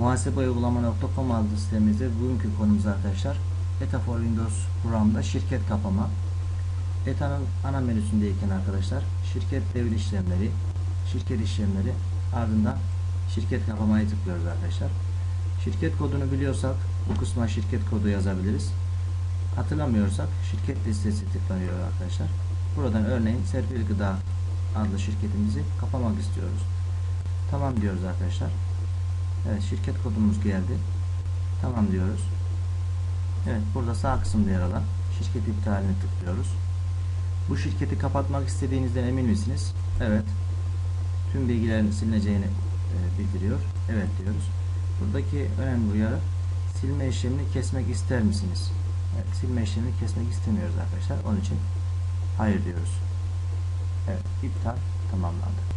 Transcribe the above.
Muhasebeuygulama.com adlı sitemizde bugünkü konumuz arkadaşlar ETA for Windows programında şirket kapama. ETA'nın ana menüsündeyken arkadaşlar şirket devir işlemleri, şirket işlemleri ardından şirket kapamayı tıklıyoruz arkadaşlar. Şirket kodunu biliyorsak bu kısma şirket kodu yazabiliriz. Hatırlamıyorsak şirket listesi tıklanıyor arkadaşlar. Buradan örneğin Serpil Gıda adlı şirketimizi kapamak istiyoruz. Tamam diyoruz arkadaşlar. Evet şirket kodumuz geldi. Tamam diyoruz. Evet burada sağ kısımda yer alan şirket iptalini tıklıyoruz. Bu şirketi kapatmak istediğinizden emin misiniz? Evet. Tüm bilgilerin silineceğini e, bildiriyor. Evet diyoruz. Buradaki önemli uyarı silme işlemini kesmek ister misiniz? Evet, silme işlemini kesmek istemiyoruz arkadaşlar. Onun için hayır diyoruz. Evet, iptal tamamlandı.